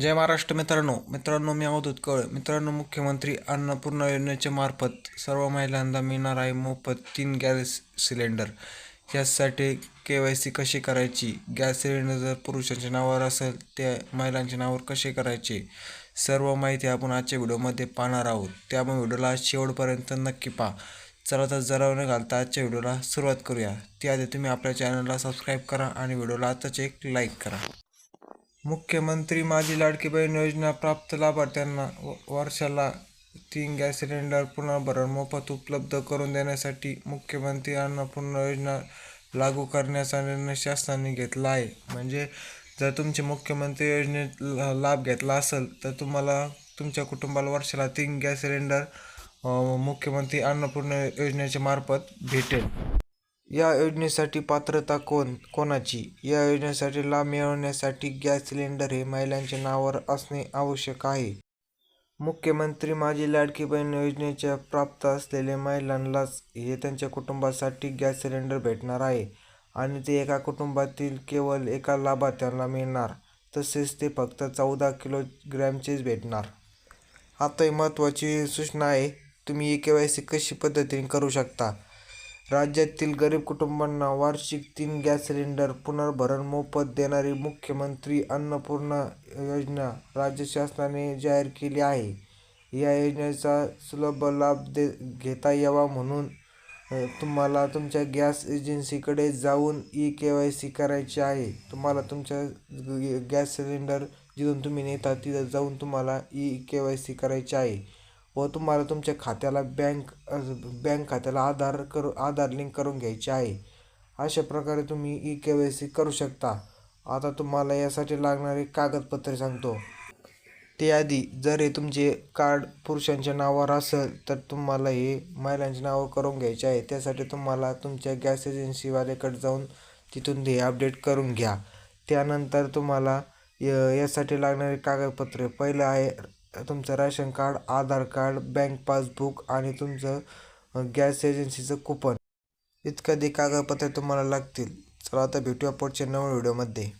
जय महाराष्ट्र मित्रांनो. मित्रांनो मी अवधूत कळ मित्रांनो मुख्यमंत्री अन्नपूर्णा योजनेच्या मार्फत सर्व महिलांना मिळणार आहे मोफत तीन गॅस सिलेंडर. यासाठी के वाय सी कशी करायची? गॅस सिलेंडर जर पुरुषांच्या नावावर असेल त्या महिलांच्या नावावर कसे करायचे? सर्व माहिती आपण आजच्या व्हिडिओमध्ये पाहणार आहोत. त्यामुळे व्हिडिओला शेवटपर्यंत नक्की पहा. चला तर जरा न घालता आजच्या व्हिडिओला सुरुवात करूया. त्याआधी तुम्ही आपल्या चॅनलला सबस्क्राईब करा आणि व्हिडिओला आताच एक लाईक करा. मुख्यमंत्री माझी लाडकी बहीण योजना प्राप्त लाभार्थ्यांना व- वर्षाला तीन गॅस सिलेंडर पुनर्भरण मोफत उपलब्ध करून देण्यासाठी मुख्यमंत्री अन्नपूर्णा योजना लागू करण्याचा निर्णय शासनाने घेतला आहे. म्हणजे जर तुमचे मुख्यमंत्री योजनेत लाभ घेतला असेल तर तुम्हाला तुमच्या कुटुंबाला वर्षाला तीन गॅस सिलेंडर मुख्यमंत्री अन्नपूर्णा योजनेच्या मार्फत भेटेल. या योजनेसाठी पात्रता कोण कोणाची? या योजनेसाठी लाभ मिळवण्यासाठी गॅस सिलेंडर हे महिलांच्या नावावर असणे आवश्यक आहे. मुख्यमंत्री माझी लाडकी बहीण योजनेच्या प्राप्त असलेल्या महिलांनाच हे त्यांच्या कुटुंबासाठी गॅस सिलेंडर भेटणार आहे आणि ते एका कुटुंबातील केवळ एका लाभार्थ्याला मिळणार तसेच ते फक्त चौदा किलोग्रॅमचेच भेटणार. आता ही महत्त्वाची सूचना आहे. तुम्ही ई के वाय सी कशी पद्धतीने करू शकता? राज्यातील गरीब कुटुंबांना वार्षिक तीन गॅस सिलेंडर पुनर्भरण मोफत देणारी मुख्यमंत्री अन्नपूर्णा योजना राज्य शासनाने जाहीर केली आहे. या योजनेचा सुलभ लाभ दे घेता यावा म्हणून तुम्हाला तुमच्या गॅस एजन्सीकडे जाऊन ई के वाय सी करायची आहे. तुम्हाला तुमच्या गॅस सिलेंडर जिथून तुम्ही नेता तिथं जाऊन तुम्हाला ई के वाय सी करायची आहे. व तुम्हाला तुमच्या खात्याला बँक बँक खात्याला आधार करू आधार लिंक करून घ्यायचे आहे. अशा प्रकारे तुम्ही ई के वाय सी करू शकता. आता तुम्हाला यासाठी लागणारे कागदपत्रे सांगतो. ते आधी जर हे तुमचे कार्ड पुरुषांच्या नावावर असेल तर तुम्हाला हे महिलांच्या नावावर करून घ्यायचे आहे. त्यासाठी तुम्हाला तुमच्या गॅस एजन्सीवाल्याकडे जाऊन तिथून ते अपडेट करून घ्या. त्यानंतर तुम्हाला य- यासाठी लागणारे कागदपत्रे. पहिलं आहे तुमचं ration card Aadhaar card bank passbook आणि तुमचं गॅस एजन्सीचं कुपन. इत्यादी कागदपत्रे तुम्हाला लागतील. चला आता भेटूया पुढच्या नवीन व्हिडिओमध्ये.